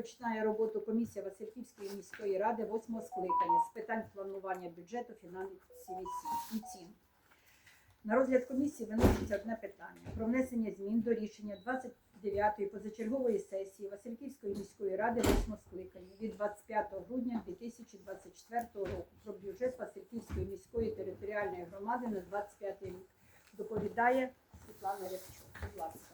Розпочинає роботу комісія Васильківської міської ради восьмого скликання з питань планування бюджету, фінансів і цін. На розгляд комісії виноситься одне питання про внесення змін до рішення 29-ї позачергової сесії Васильківської міської ради восьмого скликання від 25 грудня 2024 року про бюджет Васильківської міської територіальної громади на 25 рік. Доповідає Світлана Рябчук. Будь ласка.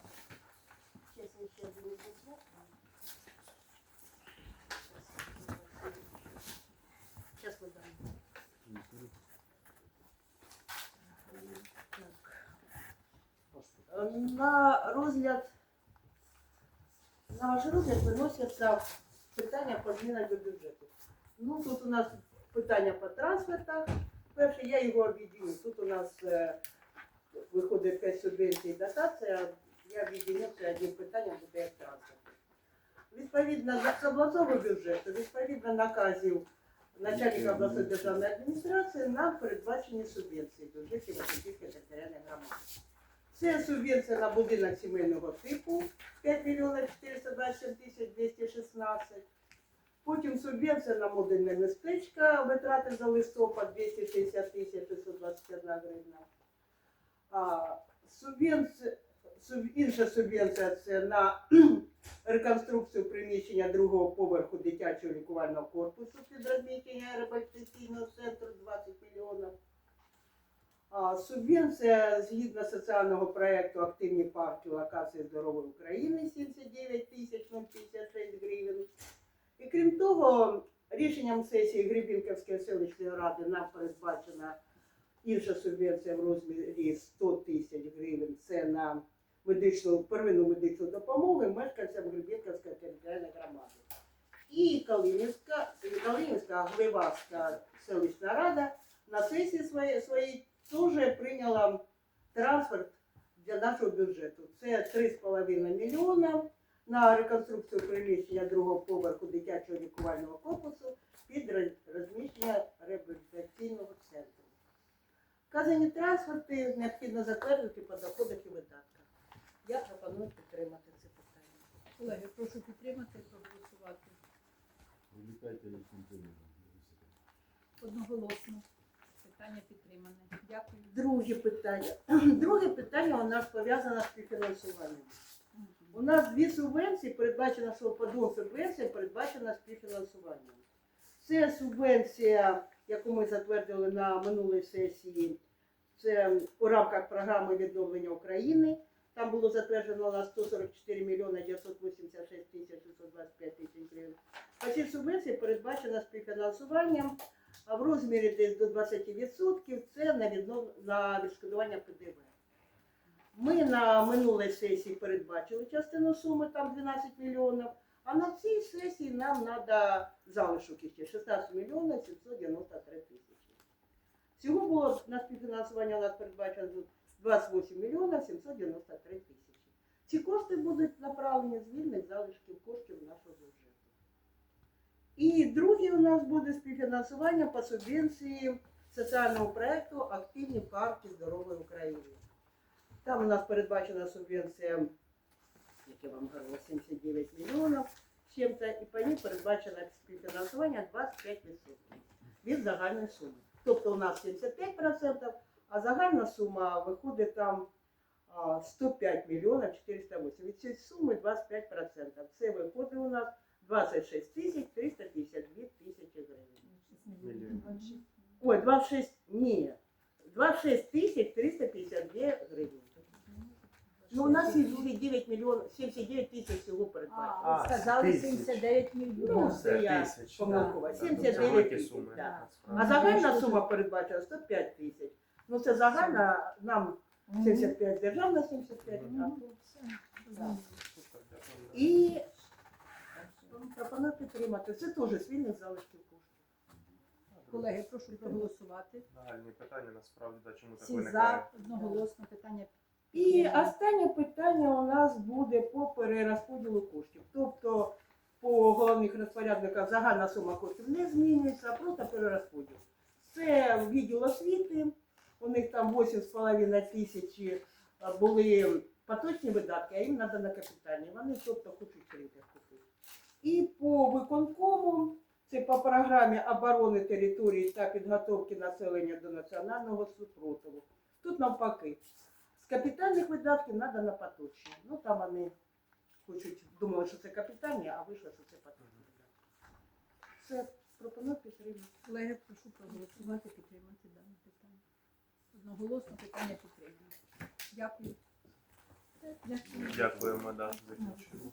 На розгляд на ваш розгляд виносяться питання по змінах до бюджету. Ну тут у нас питання по трансфертах. Перше, я його об'єдню. Тут у нас е, виходить 5 субвенцій і дотація. Я об'єдню це одним питанням буде як трансферт. Відповідно з обласного бюджету, відповідно наказів начальника обласної державної адміністрації, нам передбачені субвенції в бюджеті Васильківської територіальної громади. Це субвенція на будинок сімейного типу 5 мільйонів 427 тисяч 216. Потім субвенція на модульне містечко, витрати за листопад 260 тисяч 621 гривна. Субвенція, суб, інша субвенція це на реконструкцію приміщення другого поверху дитячого лікувального корпусу під розміщення реабілітаційного центру 20 мільйонів. Субвенція згідно соціального проєкту Активні парки локації здорової України 79 тисяч 056 гривень. І крім того, рішенням сесії Гребінківської селищної ради нам передбачена інша субвенція в розмірі 100 тисяч гривень. Це на медичну первинну медичну допомогу мешканцям Гребінківської територіальної громади. І Калинівська, Калинівська Гливацька селищна рада на сесії своєї, своєї теж прийняла трансферт для нашого бюджету. Це 3,5 мільйона на реконструкцію приміщення другого поверху дитячого лікувального корпусу під розміщення реабілітаційного центру. Вказані трансферти необхідно затвердити по доходах і видатках. Я пропоную підтримати це питання. Колеги, прошу підтримати і проголосувати. Одноголосно. Питання підтримане. Дякую. Друге питання. Друге питання у нас пов'язане з співфінансуванням. У нас дві субвенції передбачено, що по двом субвенціям передбачено. Це субвенція, яку ми затвердили на минулій сесії, це у рамках програми відновлення України. Там було затверджено на 144 мільйони 986 тисяч 625 тисяч гривень. А ці субвенції передбачено співфінансуванням а в розмірі десь до 20% це на, віднов... на відшкодування ПДВ. Ми на минулій сесії передбачили частину суми, там 12 мільйонів, а на цій сесії нам треба залишок іще 16 мільйонів 793 тисячі. Всього було на співфінансування у нас передбачено 28 мільйонів 793 тисячі. Ці кошти будуть направлені з вільних залишків коштів нашого бюджету. І друге у нас буде співфінансування по субвенції соціального проєкту Активні парки здорової України. Там у нас передбачена субвенція, як я вам говорила, 79 мільйонів чим-то, і по ній передбачено співфінансування 25% від загальної суми. Тобто у нас 75%, а загальна сума виходить там а, 105 мільйонів 408. Від цієї суми 25%. Це виходить у нас 26 тисяч 352 тисячі гривень. Ой, 26, ні, 26 тисяч 352 гривень. Ну, у нас є 9 мільйонів, 79 тисяч всього передбачено. А, сказали тисяч. 79 Ну, мільйонів. це я тисяч, помилкова. да. 79 Великі тисяч, суми. да. А загальна сума передбачена 105 тисяч. Ну це загальна, нам 75 державна 75, а тут. І пропоную підтримати. Це теж з вільних залишків. Колеги, прошу проголосувати. Загальні питання насправді да, чому так Всі виникає. за одноголосно питання. І останнє питання у нас буде по перерозподілу коштів. Тобто по головних розпорядниках загальна сума коштів не змінюється, а просто перерозподіл. Це відділ освіти, у них там 8,5 тисячі були поточні видатки, а їм треба на капітальні. Вони тобто хочуть принтер купити. І по по програмі оборони території та підготовки населення до національного супротиву. Тут навпаки. З капітальних видатків треба на поточні. Ну там вони хочуть, думали, що це капітальні, а вийшло, що це поточні видатки. Це пропоную підтримати. Колеги, прошу проголосувати, підтримати дане питання. Одноголосно питання підтримано. Дякую. Дякую. Дякуємо, да, закінчили.